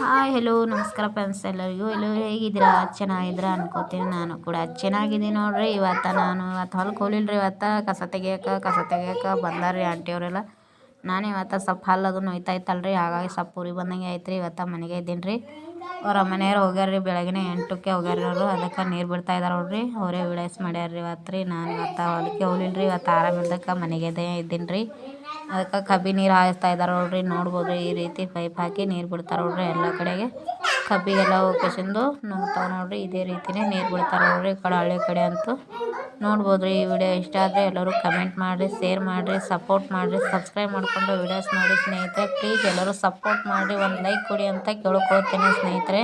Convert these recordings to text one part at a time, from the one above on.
Hi hello ನಮಸ್ಕಾರ friends ಎಲ್ಲರಿಗೂ. ಎಲ್ಲರೂ ಹೇಗಿದ್ದೀರಾ? ಚೆನ್ನಾಗಿದ್ದೀರಾ ಅನ್ಕೋತೀನಿ ನಾನು ಕೂಡ. ಚೆನ್ನಾಗಿದ್ದೀನಿ ನೋಡ್ರಿ. ಇವತ್ತು ನಾನು ಇವತ್ತು ಹೊಲಕ್ಕೆ ಹೋಗ್ಲಿಲ್ಲ ರೀ ಇವತ್ತು. ಕಸ ತೆಗಿಯೋಕೆ ಕಸ ತೆಗಿಯೋಕೆ ಬಂದಾರ್ರಿ ಆಂಟಿಯವರೆಲ್ಲ ನಾನು ಇವತ್ತು ಸ್ವಲ್ಪ ಹಲ್ಲದು ನೋಯ್ತಾ ಇತ್ತಲ್ರಿ ಹಾಗಾಗಿ ಸ್ವಲ್ಪ ಪುರಿ ಬಂದಂಗೆ ಐತ್ರಿ ಇವತ್ತು ಮನೆಗೆ ಇದ್ದೀನಿ ರೀ ಅವ್ರ ಮನೆಯವ್ರು ಹೋಗ್ಯಾರ ರೀ ಬೆಳಗ್ಗೆ ಎಂಟಕ್ಕೆ ಹೋಗ್ಯಾರ ಅವರು ಅದಕ್ಕೆ ನೀರು ಬಿಡ್ತಾ ಇದ್ದಾರೆ ನೋಡ್ರಿ. ಅವರೇ ವಿಳಾಯ್ಸ್ ಮಾಡ್ಯಾರ ರೀ ಇವತ್ತು ರೀ ನಾನು ಇವತ್ತು ಹೊಲಕ್ಕೆ ಹೋಗ್ಲಿಲ್ಲ ರೀ ಇವತ್ತು ಆರಾಮಿಲ್ದಕ್ಕೆ ಮನೆಗೆ ಇದ್ದೀನಿ ರೀ ಅದಕ್ಕೆ ಕಬ್ಬಿ ನೀರು ಹಾಯಿಸ್ತಾ ಇದ್ದಾರೆ ನೋಡ್ರಿ. ನೋಡ್ಬೋದು ಈ ರೀತಿ ಪೈಪ್ ಹಾಕಿ ನೀರು ಬಿಡ್ತಾರೆ ನೋಡ್ರಿ ಎಲ್ಲ ಕಡೆಗೆ. ಕಬ್ಬಿಗೆಲ್ಲ ಹೋಗ್ಕೆಸಿಂದು ನೋಡ್ತಾ ನೋಡ್ರಿ, ಇದೇ ರೀತಿನೇ ನೀರು ಬಿಡ್ತಾರೆ ನೋಡ್ರಿ, ಈ ಕಡೆ ಹಳ್ಳಿ ಕಡೆ ಅಂತೂ. ನೋಡ್ಬೋದು ರೀ ಈ ವಿಡಿಯೋ ಇಷ್ಟ ಆದರೆ ಎಲ್ಲರೂ ಕಮೆಂಟ್ ಮಾಡಿರಿ ಶೇರ್ ಮಾಡಿರಿ ಸಪೋರ್ಟ್ ಮಾಡಿರಿ ಸಬ್ಸ್ಕ್ರೈಬ್ ಮಾಡಿಕೊಂಡು ವಿಡಿಯೋಸ್ ನೋಡಿ ಸ್ನೇಹಿತರೆ. ಪ್ಲೀಸ್ ಎಲ್ಲರೂ ಸಪೋರ್ಟ್ ಮಾಡಿರಿ, ಒಂದು ಲೈಕ್ ಕೊಡಿ ಅಂತ ಕೇಳ್ಕೊಳ್ತೀನಿ ಸ್ನೇಹಿತರೆ.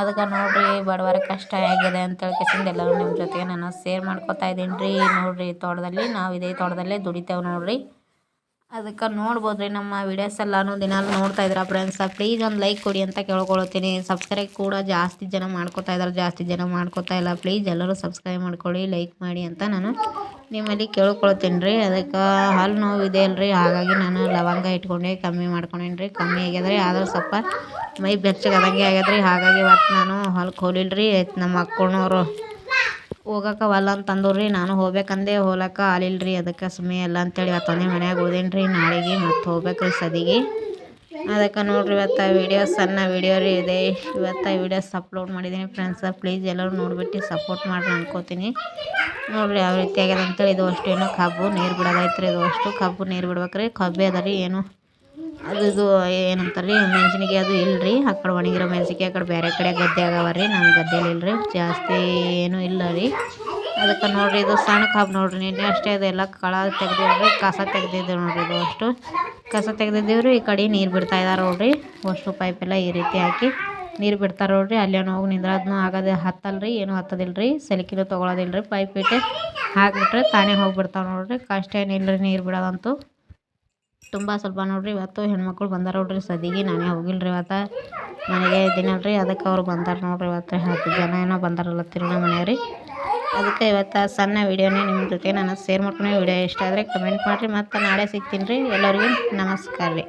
ಅದಕ್ಕೆ ನೋಡ್ರಿ ಬಡವರ ಕಷ್ಟ ಆಗಿದೆ ಅಂತ ಹೇಳ್ಕೆಸಿಂದ ಎಲ್ಲರೂ ನಿಮ್ಮ ಜೊತೆಗೆ ನಾನು ಶೇರ್ ಮಾಡ್ಕೊತಾ ಇದ್ದೀನಿ ರೀ. ನೋಡಿರಿ ತೋಟದಲ್ಲಿ, ನಾವು ಇದೇ ತೋಟದಲ್ಲೇ ದುಡಿತೇವೆ ನೋಡಿರಿ. ಅದಕ್ಕೆ ನೋಡ್ಬೋದು ರೀ ನಮ್ಮ ವೀಡಿಯೋಸ್ ಎಲ್ಲನೂ ದಿನಾಲು ನೋಡ್ತಾ ಇದ್ದೀರಾ ಫ್ರೆಂಡ್ಸ ಪ್ಲೀಸ್ ಒಂದು ಲೈಕ್ ಕೊಡಿ ಅಂತ ಕೇಳ್ಕೊಳ್ತೀನಿ ಸಬ್ಸ್ಕ್ರೈಬ್ ಕೂಡ ಜಾಸ್ತಿ ಜನ ಮಾಡ್ಕೋತಾ ಇದ್ದಾರೆ ಜಾಸ್ತಿ ಜನ ಮಾಡ್ಕೋತಾ ಇಲ್ಲ. ಪ್ಲೀಸ್ ಎಲ್ಲರೂ ಸಬ್ಸ್ಕ್ರೈಬ್ ಮಾಡ್ಕೊಳ್ಳಿ ಲೈಕ್ ಮಾಡಿ ಅಂತ ನಾನು ನಿಮ್ಮಲ್ಲಿ ಕೇಳ್ಕೊಳ್ತೀನಿ ರೀ ಅದಕ್ಕೆ ಹಾಲು ನೋವು ಇದೆ ಅಲ್ರಿ, ಹಾಗಾಗಿ ನಾನು ಲವಂಗ ಇಟ್ಕೊಂಡೆ, ಕಮ್ಮಿ ಮಾಡ್ಕೊಂಡೇನಿ ರೀ ಕಮ್ಮಿ ಆಗ್ಯದ ರೀ ಆದ್ರೆ ಸ್ವಲ್ಪ ಮೈ ಬೆಚ್ಚಗಾದಂಗೆ ಆಗ್ಯದ ರೀ ಹಾಗಾಗಿ ಇವತ್ತು ನಾನು ಹೊಲಕ್ಕೆ ಹೋಲಿಲ್ಲ ರೀ ನಮ್ಮ ಅಕ್ಕನವರು ಹೋಗಕ್ಕೆ ಅಂತ ರೀ ನಾನು ಹೋಗ್ಬೇಕಂದೆ ಹೋಲಕ್ಕ ಆಗ್ಲಿಲ್ಲ ರೀ ಅದಕ್ಕೆ ಸುಮ್ಮನೆ ಎಲ್ಲ ಅಂತೇಳಿ ಇವತ್ತು ಒಂದೇ ಮನ್ಯಾಗ ಉಳ್ದೇನಿ ರೀ ನಾಳೆಗೆ ಮತ್ತೆ ಹೋಗ್ಬೇಕು ರೀ ಸದಿಗೆ. ಅದಕ್ಕೆ ನೋಡಿರಿ ಇವತ್ತು ವೀಡಿಯೋ ಸಣ್ಣ ವೀಡಿಯೋ ರೀ ಇದೆ. ಇವತ್ತು ವೀಡಿಯೋಸ್ ಅಪ್ಲೋಡ್ ಮಾಡಿದ್ದೀನಿ ಫ್ರೆಂಡ್ಸ ಪ್ಲೀಸ್ ಎಲ್ಲರೂ ನೋಡಿಬಿಟ್ಟು ಸಪೋರ್ಟ್ ಮಾಡ್ರಿ ಅನ್ಕೋತೀನಿ. ನೋಡಿರಿ ಯಾವ ರೀತಿ ಆಗ್ಯದ ಅಂತೇಳಿ. ಇದು ಅಷ್ಟು ಏನೋ ಕಬ್ಬು, ನೀರು ಬಿಡೋದೈತ್ರಿ ಇದು ಅಷ್ಟು ಕಬ್ಬು, ನೀರು ಬಿಡ್ಬೇಕ್ರಿ. ಕಬ್ಬೆ ಅದ ರೀ ಏನು? ಅದು ಇದು ಏನಂತಾರೆ ರೀ ಮೆಣಸಿನ್ಕಾಯಿ ಅದು ಇಲ್ಲ ರೀ ಆ ಕಡೆ ಒಣಗಿರೋ ಮೆಣಸಿನ್ಕಾಯಿ, ಆ ಕಡೆ ಬೇರೆ ಕಡೆ ಗದ್ದೆ ಅವ ರೀ ನಮ್ಮ ಗದ್ದೆಲಿ ಇಲ್ಲ ರೀ ಜಾಸ್ತಿ ಏನೂ ಇಲ್ಲ ರೀ ಅದಕ್ಕೆ ನೋಡಿರಿ, ಇದು ಸಣ್ಣ ಹಾಬ್ ನೋಡಿರಿ, ನಿನ್ನೆ ಅಷ್ಟೇ ಅದೆಲ್ಲ ಕಳ ತೆಗ್ದಿದ್ರಿ ಕಸ ತೆಗ್ದಿದ್ದೇವೆ ನೋಡಿರಿ ಇದು ಅಷ್ಟು. ಕಸ ತೆಗ್ದಿದ್ದೀವಿ ರೀ ಈ ಕಡೆ ನೀರು ಬಿಡ್ತಾ ಇದ್ದಾರೆ ನೋಡ್ರಿ ಅಷ್ಟು ಪೈಪೆಲ್ಲ ಈ ರೀತಿ ಹಾಕಿ ನೀರು ಬಿಡ್ತಾರೆ ನೋಡಿರಿ ಅಲ್ಲೇನೋ ಹೋಗಿ ನಿಂದ್ರದ್ನು ಆಗದೆ ಹತ್ತಲ್ಲ ರೀ ಏನೂ ಹತ್ತದಿಲ್ಲ ರೀ ಸಲಿಕಿನೂ ತೊಗೊಳೋದಿಲ್ಲ ರೀ ಪೈಪ್ ಇಟ್ಟು ಹಾಕಿಬಿಟ್ರೆ ತಾನೇ ಹೋಗಿಬಿಡ್ತಾವೆ ನೋಡ್ರಿ, ಕಷ್ಟ ಏನಿಲ್ಲ ರೀ ನೀರು ಬಿಡೋದಂತೂ. ತುಂಬ ಸ್ವಲ್ಪ ನೋಡಿರಿ, ಇವತ್ತು ಹೆಣ್ಮಕ್ಳು ಬಂದಾರ ನೋಡ್ರಿ ಸದಿಗೆ ನಾನೇ ಹೋಗಿಲ್ಲ ರೀ ಇವತ್ತು. ಮನೆಗೆ ರೀ ಅದಕ್ಕೆ ಅವ್ರು ಬಂದಾರ ನೋಡಿರಿ ಇವತ್ತು. ಹತ್ತು ಜನ ಏನೋ ಬಂದಾರಲ್ಲ ನಮ್ಮ ಮನೆಯವ್ರಿ. ಅದಕ್ಕೆ ಇವತ್ತು ಸಣ್ಣ ವೀಡಿಯೋನೇ ನಿಮ್ಮ ಜೊತೆ ನಾನು ಶೇರ್ ಮಾಡ್ಕೊಂಡು ವೀಡಿಯೋ ಇಷ್ಟ ಆದರೆ ಕಮೆಂಟ್ ಮಾಡಿರಿ, ಮತ್ತು ನಾಳೆ ಸಿಗ್ತೀನಿ ರೀ. ಎಲ್ಲರಿಗೂ ನಮಸ್ಕಾರ ರೀ.